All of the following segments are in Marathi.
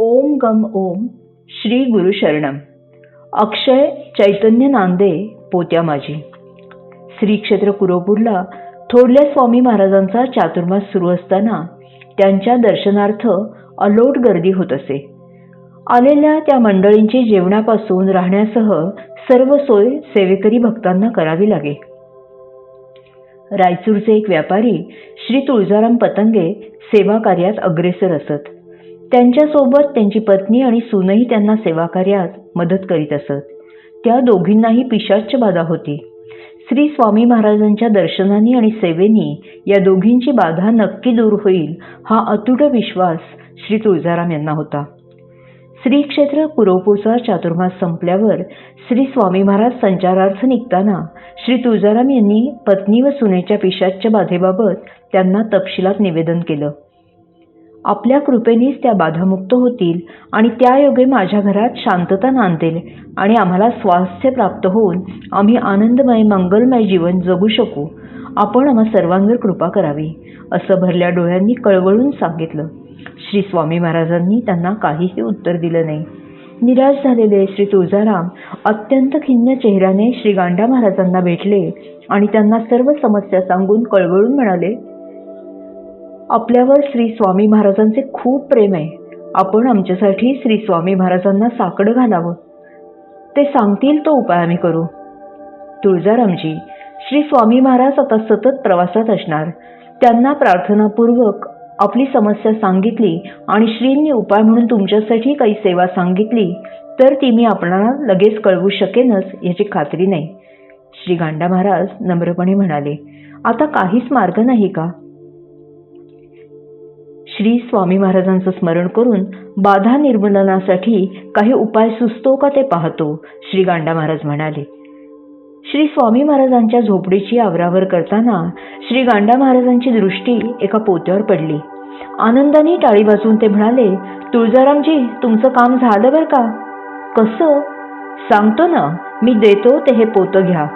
ओम गम ओम श्री गुरु शरणम अक्षय चैतन्य नांदे पोत्या माझी. श्री क्षेत्र कुरोपूरला थोरल्या स्वामी महाराजांचा चातुर्मास सुरू असताना त्यांच्या दर्शनार्थ अलोट गर्दी होत असे. आलेल्या त्या मंडळींची जेवणापासून राहण्यासह सर्व सोय सेवेकरी भक्तांना करावी लागे. रायचूरचे एक व्यापारी श्री तुळजाराम पतंगे सेवा कार्यात अग्रेसर असत. त्यांच्यासोबत त्यांची पत्नी आणि सूनही त्यांना सेवाकार्यात मदत करीत असत. त्या दोघींनाही पिशाच्च बाधा होती. श्री स्वामी महाराजांच्या दर्शनानी आणि सेवेनी या दोघींची बाधा नक्की दूर होईल हा अतुट विश्वास श्री तुळजाराम यांना होता. श्री क्षेत्र कुरोपूरचा चातुर्मास संपल्यावर श्री स्वामी महाराज संचारार्थ निघताना श्री तुळजाराम यांनी पत्नी व सुनेच्या पिशाच्च्या बाधेबाबत त्यांना तपशिलात निवेदन केलं. आपल्या कृपेनेच त्या बाधामुक्त होतील आणि त्यायोगे माझ्या घरात शांतता नांदेल आणि आम्हाला स्वास्थ्य प्राप्त होऊन आम्ही आनंदमय मंगलमय जीवन जगू शकू. आपण आम्हा सर्वांवर कृपा करावी असं भरल्या डोळ्यांनी कळवळून सांगितलं. श्री स्वामी महाराजांनी त्यांना काहीही उत्तर दिलं नाही. निराश झालेले श्री तुळजाराम अत्यंत खिन्न चेहऱ्याने श्री गांडा महाराजांना भेटले आणि त्यांना सर्व समस्या सांगून कळवळून म्हणाले आपल्यावर श्री स्वामी महाराजांचे खूप प्रेम आहे. आपण आमच्यासाठी श्री स्वामी महाराजांना साकडं घालावं. ते सांगतील तो उपाय आम्ही करू. तुळजारामजी श्री स्वामी महाराज आता सतत प्रवासात असणार. त्यांना प्रार्थनापूर्वक आपली समस्या सांगितली आणि श्रींनी उपाय म्हणून तुमच्यासाठी काही सेवा सांगितली तर ती मी आपणाला लगेच कळवू शकेनच याची खात्री नाही. श्री गांडा महाराज नम्रपणे म्हणाले आता काहीच मार्ग नाही का? श्री स्वामी महाराजांचं स्मरण करून बाधा निर्मूलनासाठी काही उपाय सुचतो का ते पाहतो श्री गांडा महाराज म्हणाले. श्री स्वामी महाराजांच्या झोपडीची आवरावर करताना श्री गांडा महाराजांची दृष्टी एका पोत्यावर पडली. आनंदाने टाळी वाजवून ते म्हणाले तुळजारामजी तुमचं काम झालं बरं का? कसं? सांगतो ना मी देतो ते हे पोतं घ्या.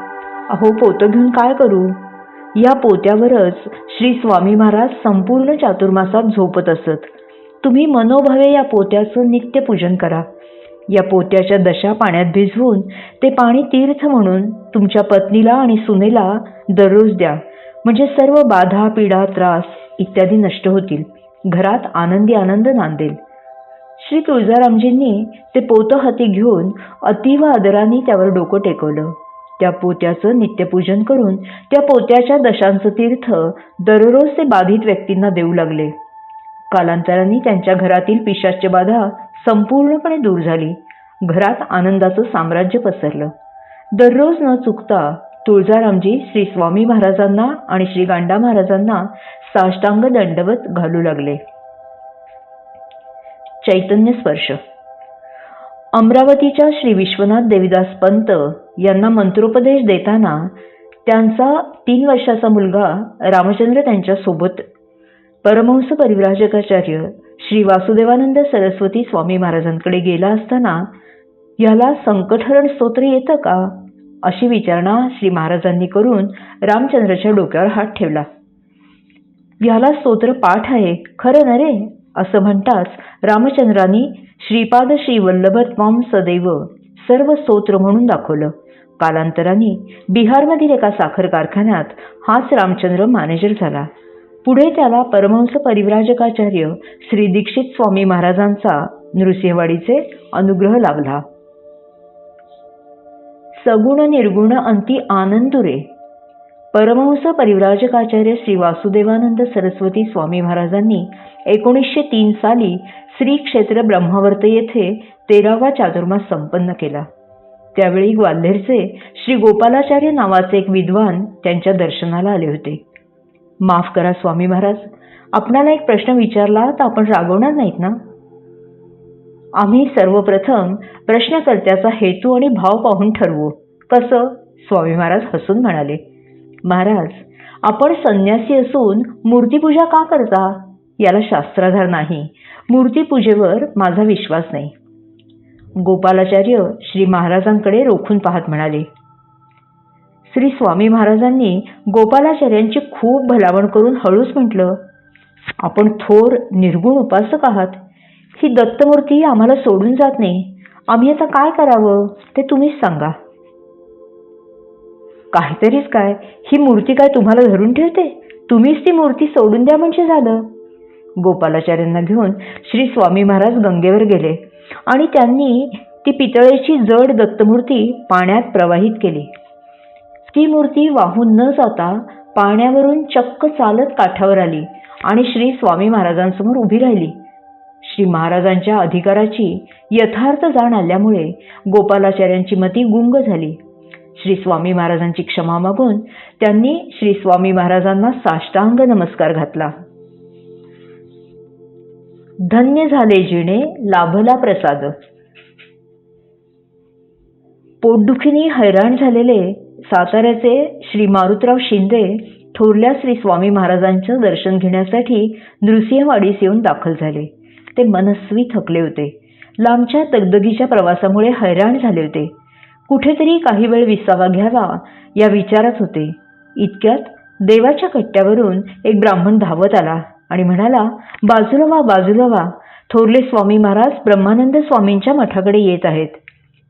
अहो पोतं घेऊन काय करू? या पोत्यावरच श्री स्वामी महाराज संपूर्ण चातुर्मासात झोपत असत. तुम्ही मनोभावे या पोत्याचं नित्यपूजन करा. या पोत्याच्या दशा पाण्यात भिजवून ते पाणी तीर्थ म्हणून तुमच्या पत्नीला आणि सुनेला दररोज द्या. म्हणजे सर्व बाधा पीडा त्रास इत्यादी नष्ट होतील. घरात आनंदी आनंद नांदेल. श्री तुळजारामजींनी ते पोतं हाती घेऊन अतिव आदराने त्यावर डोकं टेकवलं. त्या पोत्याचं नित्यपूजन करून त्या पोत्याच्या दशांचं तीर्थ दररोज ते बाधित व्यक्तींना देऊ लागले. कालांतराने त्यांच्या घरातील पिशाच्य बाधा संपूर्णपणे दूर झाली. घरात आनंदाचं साम्राज्य पसरलं. दररोज न चुकता तुळजारामजी श्री स्वामी महाराजांना आणि श्री गांडा महाराजांना साष्टांग दंडवत घालू लागले. चैतन्य स्पर्श अमरावतीच्या श्री विश्वनाथ देवीदास पंत यांना मंत्रोपदेश देताना त्यांचा तीन वर्षाचा मुलगा रामचंद्र त्यांच्यासोबत परमहंस परिव्राजकाचार्य श्री वासुदेवानंद सरस्वती स्वामी महाराजांकडे गेला असताना ह्याला संकटहरण स्तोत्र येतं का अशी विचारणा श्री महाराजांनी करून रामचंद्राच्या डोक्यावर हात ठेवला. ह्याला स्तोत्र पाठ आहे खरं ना रे असं म्हणताच रामचंद्रांनी श्रीपाद श्री वल्लभत्वाम सदैव सर्व स्तोत्र म्हणून दाखवलं. कालांतराने बिहारमधील एका साखर कारखान्यात हाच रामचंद्र मॅनेजर झाला. पुढे त्याला परमहंस परिव्राजकाचार्य श्री दीक्षित स्वामी महाराजांचा नृसिंहवाडीचे अनुग्रह लाभला सगुण निर्गुण अंती आनंदुरे परमहंस परिव्राजकाचार्य श्री वासुदेवानंद सरस्वती स्वामी महाराजांनी एकोणीसशे तीन साली श्री क्षेत्र ब्रह्मवर्त येथे तेरावा चातुर्मास संपन्न केला. त्यावेळी ग्वाल्हेरचे श्री गोपालाचार्य नावाचे एक विद्वान त्यांच्या दर्शनाला आले होते. माफ करा स्वामी महाराज आपणाला एक प्रश्न विचारला तर आपण रागवणार नाहीत ना? आम्ही सर्वप्रथम प्रश्नकर्त्याचा हेतू आणि भाव पाहून ठरवू. कसं? स्वामी महाराज हसून म्हणाले. महाराज आपण संन्यासी असून मूर्तीपूजा का करता? याला शास्त्राधार नाही. मूर्तीपूजेवर माझा विश्वास नाही. गोपालाचार्य श्री महाराजांकडे रोखून पाहत म्हणाले श्री स्वामी महाराजांनी गोपालाचार्यांची खूप भलावण करून हळूच म्हटलं आपण थोर निर्गुण उपासक आहात. ही दत्तमूर्ती आम्हाला सोडून जात नाही. आम्ही आता काय करावं ते तुम्हीच सांगा. काहीतरीच काय? ही मूर्ती काय तुम्हाला धरून ठेवते? तुम्हीच ती मूर्ती सोडून द्या म्हणजे झालं. गोपालाचार्यांना घेऊन श्री स्वामी महाराज गंगेवर गेले आणि त्यांनी ती पितळेची जड दत्तमूर्ती पाण्यात प्रवाहित केली. ती मूर्ती वाहून न जाता पाण्यावरून चक्क चालत काठावर आली आणि श्री स्वामी महाराजांसमोर उभी राहिली. श्री महाराजांच्या अधिकाराची यथार्थ जाण आल्यामुळे गोपालाचार्यांची मती गुंग झाली. श्री स्वामी महाराजांची क्षमा मागून त्यांनी श्री स्वामी महाराजांना साष्टांग नमस्कार घातला. धन्य झाले जिणे लाभला प्रसाद. पोटदुखीने हैराण झालेले साताऱ्याचे श्री मारुतराव शिंदे थोरल्या श्री स्वामी महाराजांचं दर्शन घेण्यासाठी नृसिंहवाडीस येऊन दाखल झाले. ते मनस्वी थकले होते. लांबच्या दगदगीच्या प्रवासामुळे हैराण झाले होते. कुठेतरी काही वेळ विसावा घ्यावा या विचारात होते. इतक्यात देवाच्या कट्ट्यावरून एक ब्राह्मण धावत आला आणि म्हणाला बाजूला वा बाजूला वा. थोरले स्वामी महाराज ब्रह्मानंद स्वामींच्या मठाकडे येत आहेत.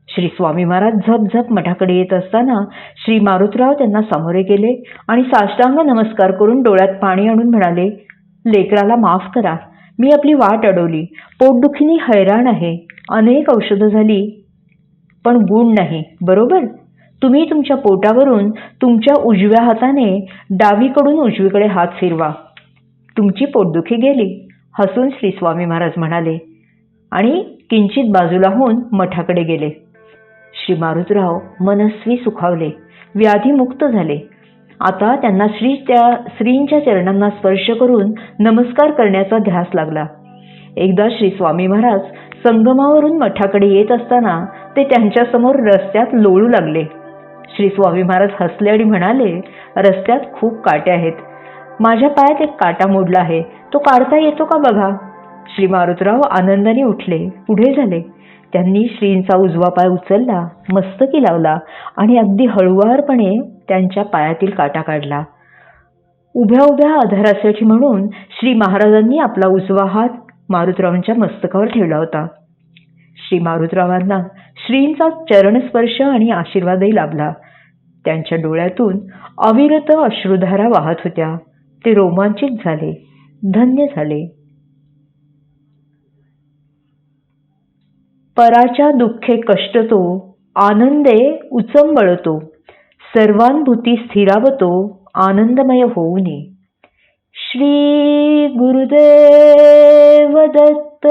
श्री स्वामी महाराज झप झप मठाकडे येत असताना श्री मारुतराव त्यांना सामोरे गेले आणि साष्टांग नमस्कार करून डोळ्यात पाणी आणून म्हणाले लेकराला माफ करा. मी आपली वाट अडवली. पोटदुखीने हैराण आहे. अनेक औषधं झाली. पण गुण नाही बरोबर? तुम्ही तुमच्या पोटावरून तुमच्या उजव्या हाताने डावीकडून उजवीकडे हात फिरवा. तुमची पोटदुखी गेली हसून श्री स्वामी महाराज म्हणाले. आणि किंचित बाजूला होऊन मठाकडे गेले. श्री मारुतराव मनस्वी सुखावले व्याधीमुक्त झाले. आता त्यांना श्री त्या श्रींच्या चरणांना स्पर्श करून नमस्कार करण्याचा ध्यास लागला. एकदा श्री स्वामी महाराज संगमावरून मठाकडे येत असताना ते त्यांच्यासमोर रस्त्यात लोळू लागले. श्री स्वामी महाराज हसले आणि म्हणाले रस्त्यात खूप काटे आहेत. माझ्या पायात एक काटा मोडला आहे. तो काढता येतो का बघा? श्री मारुतराव आनंदाने उठले. पुढे झाले. त्यांनी श्रींचा उजवा पाय उचलला मस्तकी लावला आणि अगदी हळुवारपणे त्यांच्या पायातील काटा काढला. उभ्या उभ्या आधारासाठी म्हणून श्री महाराजांनी आपला उजवा हात मारुतरावांच्या मस्तकावर ठेवला होता. श्री मारुतरावांना श्रींचा चरणस्पर्श आणि आशीर्वादही लाभला. त्यांच्या डोळ्यातून अविरत अश्रुधारा वाहत होत्या. ते रोमांचित झाले धन्य झाले. पराच्या दुःखे कष्टतो आनंदे उचंबळतो. सर्वानुभूती स्थिरावतो आनंदमय होऊनी. श्री गुरुदेव दत्त।